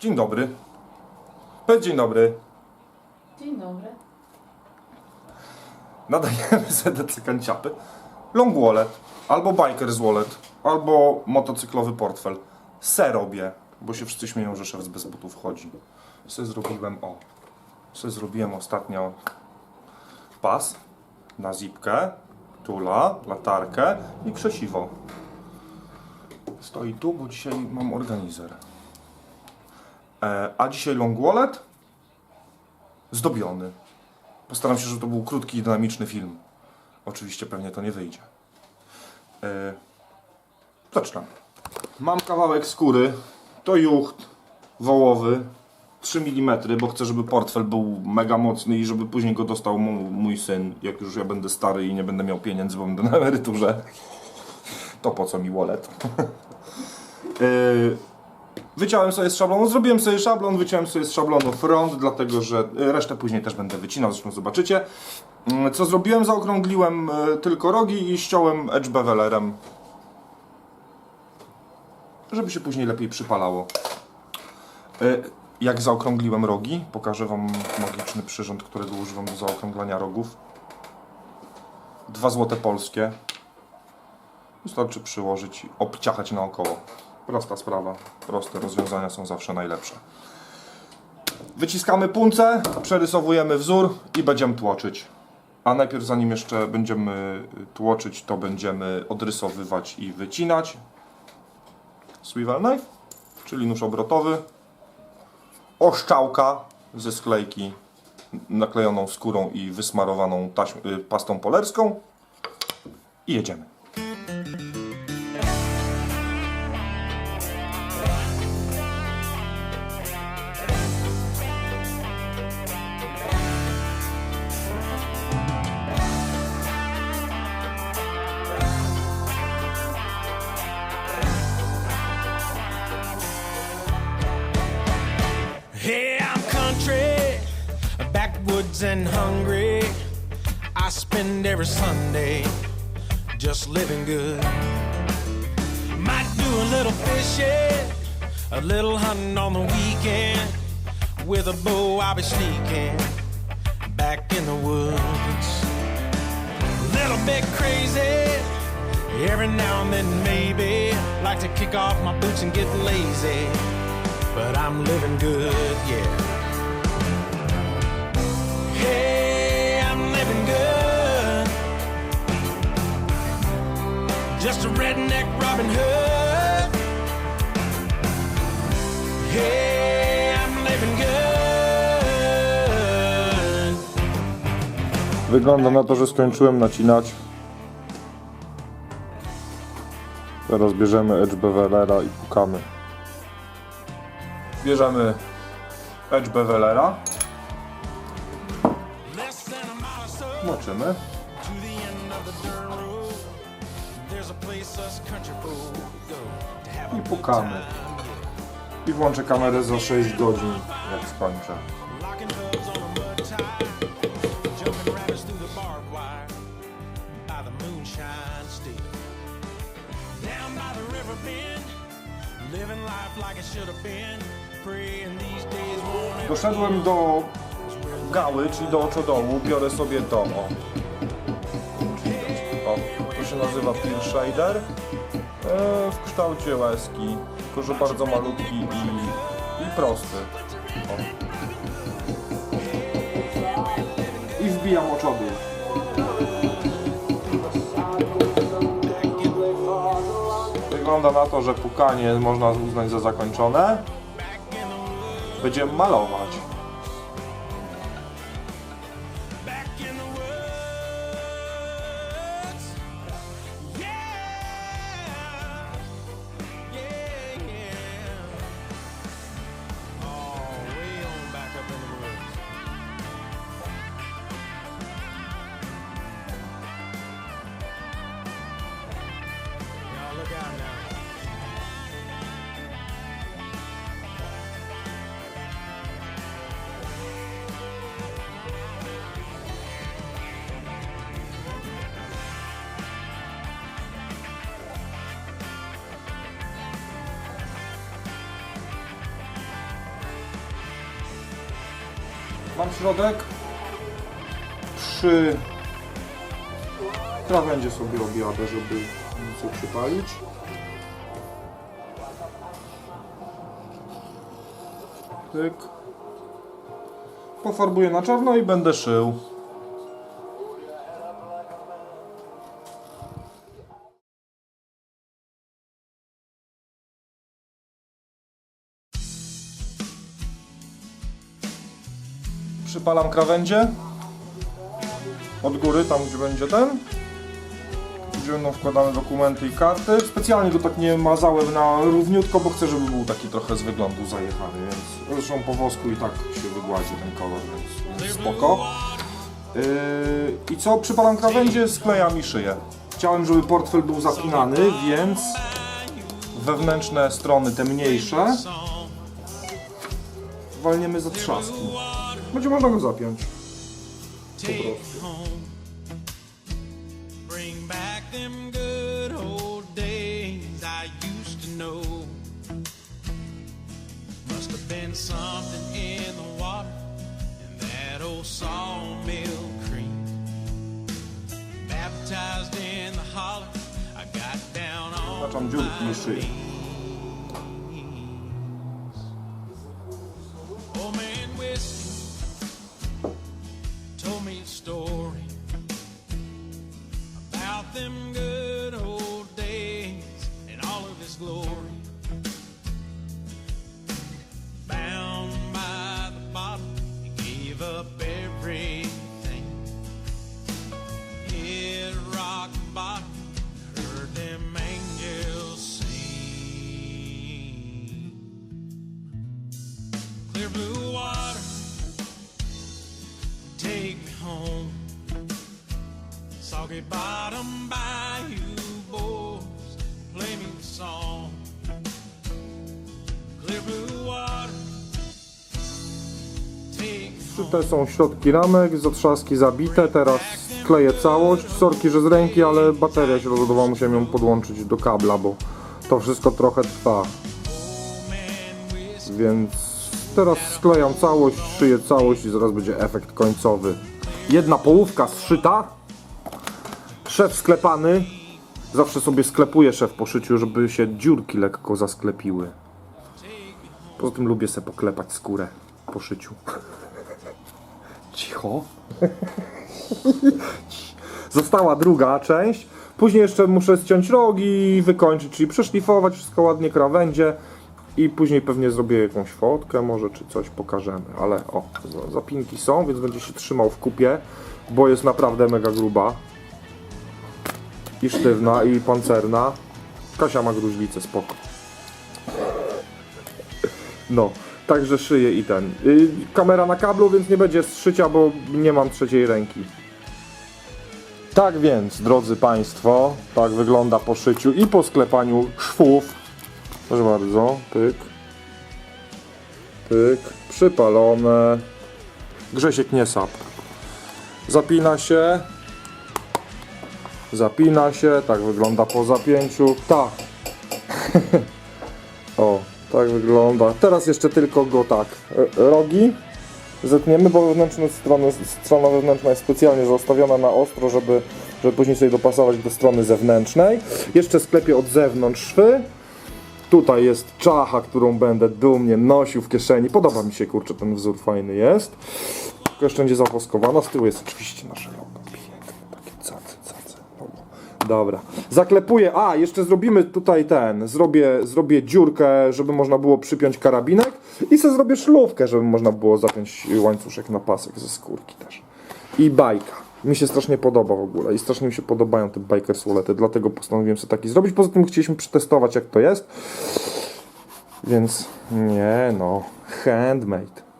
Dzień dobry. Powiedz dzień dobry. Dzień dobry. Nadajemy ZDC Kanciapy. Long wallet, albo biker's wallet, albo motocyklowy portfel. Se robię, bo się wszyscy śmieją, że szef bez butów chodzi. Se zrobiłem, o, se zrobiłem ostatnio pas na zipkę, tula, latarkę i krzesiwo. Stoi tu, bo dzisiaj mam organizer. E, a dzisiaj long wallet zdobiony. Postaram się, żeby to był krótki i dynamiczny film. Oczywiście pewnie to nie wyjdzie. Yy, zaczynam. Mam kawałek skóry. To jucht wołowy. 3 mm, bo chcę, żeby portfel był mega mocny i żeby później go dostał mój syn, jak już ja będę stary i nie będę miał pieniędzy, bo będę na emeryturze. To po co mi wallet? Yy, Wyciąłem sobie z szablonu, zrobiłem sobie szablon, wyciąłem sobie z szablonu front, dlatego że y, resztę później też będę wycinał, zresztą zobaczycie. Mm, Co zrobiłem? Zaokrągliłem y, tylko rogi i ściąłem edge bevelerem, żeby się później lepiej przypalało. Y, Jak zaokrągliłem rogi, pokażę Wam magiczny przyrząd, którego używam do zaokrąglania rogów. Dwa złote polskie. Wystarczy przyłożyć i obciachać naokoło. Prosta sprawa. Proste rozwiązania są zawsze najlepsze. Wyciskamy punce, przerysowujemy wzór i będziemy tłoczyć. A najpierw zanim jeszcze będziemy tłoczyć, to będziemy odrysowywać i wycinać. Swivel knife, czyli nóż obrotowy. Oszczałka ze sklejki naklejoną skórą i wysmarowaną y, pastą polerską. I jedziemy. Backwoods and hungry. I spend every Sunday just living good. Might do a little fishing, a little hunting on the weekend. With a bow, I'll be sneaking back in the woods. A Little bit crazy, every now and then maybe. Like to kick off my boots and get lazy but I'm living good, yeah. Hey, I'm living good. Just a redneck Robin Hood. Hey, I'm living good. Wygląda na to, że skończyłem nacinać. Teraz bierzemy edge bevelera i pukamy. Bierzemy edge bevelera, a i pukamy. I włączę kamerę za 6 godzin, jak skończę. Doszedłem do gały, czyli do oczodołu. Biorę sobie to. O, o to się nazywa Peel Shader. E, w kształcie łezki, tylko że bardzo malutki i, i prosty. O. I wbijam oczodół. Wygląda na to, że pukanie można uznać za zakończone. Będziemy malować. Mam środek. Przy krawędzie sobie objadę, żeby nieco przypalić. Tyk. Pofarbuję na czarno i będę szył. Przypalam krawędzie od góry, tam gdzie będzie ten. Gdzie będą wkładane dokumenty i karty. Specjalnie go tak nie mazałem na równiutko, bo chcę, żeby był taki trochę z wyglądu zajechany, więc zresztą po wosku i tak się wygładzi ten kolor, więc, spoko. Yy, I co? Przypalam krawędzie, sklejam i szyję. Chciałem, żeby portfel był zapinany, więc wewnętrzne strony, te mniejsze, walniemy za trzaski. Będzie można go zapiąć. Po prostu. home. Bring back them clear blue water. Take me home. Soggy bottom bayou boys, play me the song. Clear blue water. Te są środki ramek, zatrzaski zabite, teraz kleję całość. Sorki, że z ręki, ale bateria się rozładowała, musiałem ją podłączyć do kabla, bo to wszystko trochę trwa. Więc teraz sklejam całość, szyję całość i zaraz będzie efekt końcowy. Jedna połówka zszyta, szef sklepany. Zawsze sobie sklepuję szef po szyciu, żeby się dziurki lekko zasklepiły. Poza tym lubię sobie poklepać skórę po szyciu. Cicho. Została druga część. Później jeszcze muszę ściąć rogi wykończyć, czyli przeszlifować wszystko ładnie krawędzie. I później pewnie zrobię jakąś fotkę może, czy coś pokażemy. Ale o, za- zapinki są, więc będzie się trzymał w kupie, bo jest naprawdę mega gruba. I sztywna, i pancerna. Kasia ma gruźlicę, spoko. No, także szyję i ten. Y, kamera na kablu, więc nie będzie zszycia, bo nie mam trzeciej ręki. Tak więc, drodzy Państwo, tak wygląda po szyciu i po sklepaniu szwów. Proszę bardzo, pyk. Pyk, przypalone. Grzesiek nie sap. Zapina się. Zapina się, tak wygląda po zapięciu. Tak. o, tak wygląda. Teraz jeszcze tylko go tak. e, Rogi zetniemy, bo wewnętrzna strona, strona wewnętrzna jest specjalnie zostawiona na ostro, żeby, żeby później sobie dopasować do strony zewnętrznej. Jeszcze sklepię od zewnątrz szwy. Tutaj jest czacha, którą będę dumnie nosił w kieszeni. Podoba mi się, kurczę, ten wzór fajny jest. Tylko jeszcze będzie zawoskowana. Z tyłu jest oczywiście nasze logo. Piękne, takie cacy, cacy. Dobra. Zaklepuję. A, jeszcze zrobimy tutaj ten. Zrobię, zrobię dziurkę, żeby można było przypiąć karabinek. I sobie zrobię szlówkę, żeby można było zapiąć łańcuszek na pasek ze skórki też. I bajka. Mi się strasznie podoba w ogóle i strasznie mi się podobają te biker swolety, dlatego postanowiłem sobie taki zrobić. Poza tym chcieliśmy przetestować jak to jest. Więc nie no, handmade.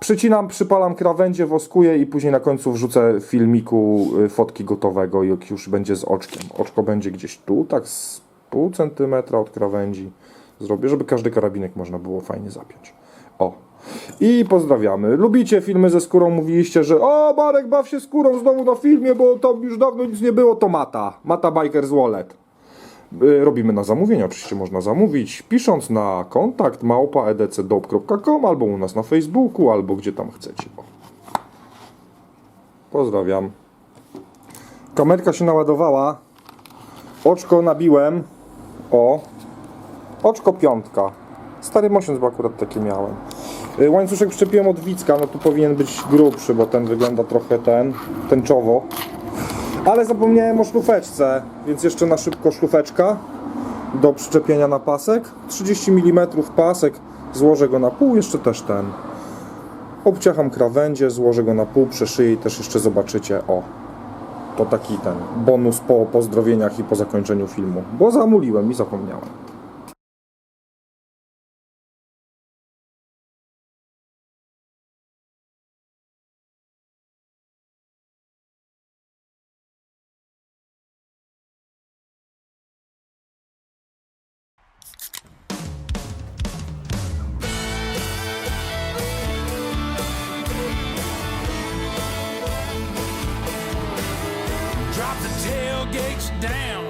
Przycinam, przypalam krawędzie, woskuję i później na końcu wrzucę filmiku y, fotki gotowego, jak już będzie z oczkiem. Oczko będzie gdzieś tu, tak z pół centymetra od krawędzi zrobię, żeby każdy karabinek można było fajnie zapiąć. O. I pozdrawiamy. Lubicie filmy ze skórą? Mówiliście, że o, Marek, baw się skórą znowu na filmie, bo tam już dawno nic nie było. To Mata. Mata Bikers Wallet. Y, Robimy na zamówienie, oczywiście można zamówić, pisząc na kontakt małpa.edcdope.com albo u nas na Facebooku, albo gdzie tam chcecie. Pozdrawiam. Kamerka się naładowała. Oczko nabiłem. O. Oczko piątka. Stary mosiąc, bo akurat takie miałem. Y, Łańcuszek przyczepiłem od Wicka, no tu powinien być grubszy, bo ten wygląda trochę ten, tęczowo. Ale zapomniałem o szlufeczce, więc jeszcze na szybko szlufeczka do przyczepienia na pasek. 30 mm pasek, złożę go na pół, jeszcze też ten. Obciacham krawędzie, złożę go na pół, przeszyję i też jeszcze zobaczycie, o. To taki ten bonus po pozdrowieniach i po zakończeniu filmu, bo zamuliłem i zapomniałem. shakes down.